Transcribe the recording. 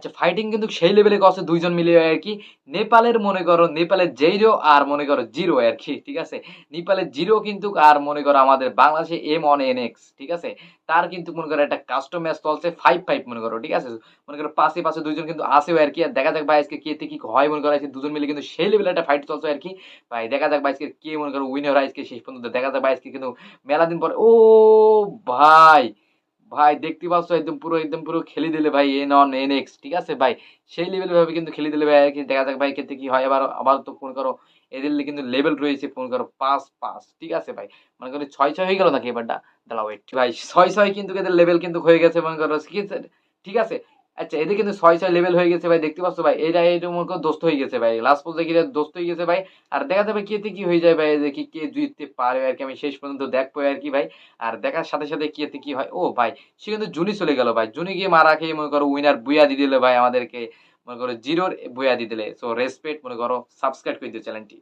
আচ্ছা ফাইটিং কিন্তু সেই লেভেলে করছে দুইজন মিলে আর কি। নেপালের মনে করো, নেপালের জিরো আর মনে করো জিরো আর কি, ঠিক আছে? নেপালের জিরো কিন্তু আর মনে করো আমাদের বাংলাদেশে এম অন এন এক্স ঠিক আছে? তার কিন্তু মনে করো একটা কাস্টম ম্যাচ চলছে ফাইভ ফাইভ মনে করো, ঠিক আছে? মনে করো পাশে পাশে দুজন কিন্তু আসেও আর কি, আর দেখা যাক ভাই আজকে কে কি হয় মনে করো, আজকে দুজন মিলে কিন্তু সেই লেভেলে একটা ফাইট চলছে আর কি। ভাই, দেখা যাক ভাই আজকে কে মনে করো উইনার আজকে শেষ পর্যন্ত দেখা যাক ভাই আজকে কিন্তু মেলা দিন পরে, ও ভাই! ভাই, দেখতে পাচ্ছ একদম পুরো একদম পুরো খেলে দিলে ভাই এন অন এন এক্স ঠিক আছে? ভাই, সেই লেভেল ভাবে কিন্তু খেলে দিলে ভাই দেখা যাক ভাই ক্ষেত্রে কি হয়? আবার আবার তো ফোন করো, এদের কিন্তু লেভেল রয়েছে ফোন করো, পাঁচ পাঁচ, ঠিক আছে ভাই? মনে করো ছয় ছয় হয়ে গেল নাকি এবারটা? দাঁড়াও ভাই, ছয় ছয় কিন্তু এদের লেভেল কিন্তু হয়ে গেছে, মনে করো? ঠিক আছে? আচ্ছা এদের কিন্তু ছয় ছয় লেভেল হয়ে গেছে ভাই, দেখতে পাচ্ছ ভাই? এটা এটা মনে করো দোস্ত হয়ে গেছে ভাই? লাস্ট পর্যন্ত গিয়ে দোস্ত হয়ে গেছে ভাই। আর দেখা যাবে কে কি হয়ে যায় ভাই? দেখি কে জিততে পারে আর কি? আমি শেষ পর্যন্ত দেখব আর কি ভাই। আর দেখার সাথে সাথে কি এতে কি হয়? ও ভাই, সে কিন্তু জুনি চলে গেল ভাই। জুনি গিয়ে মারা খেয়ে মনে করো উইনার বুয়া দিয়ে দিলে ভাই আমাদেরকে। মনে করো জিরোর বুয়া দিয়ে দিলে। সো রেসপেক্ট মনে করো সাবস্ক্রাইব করে দিও চ্যানেলটি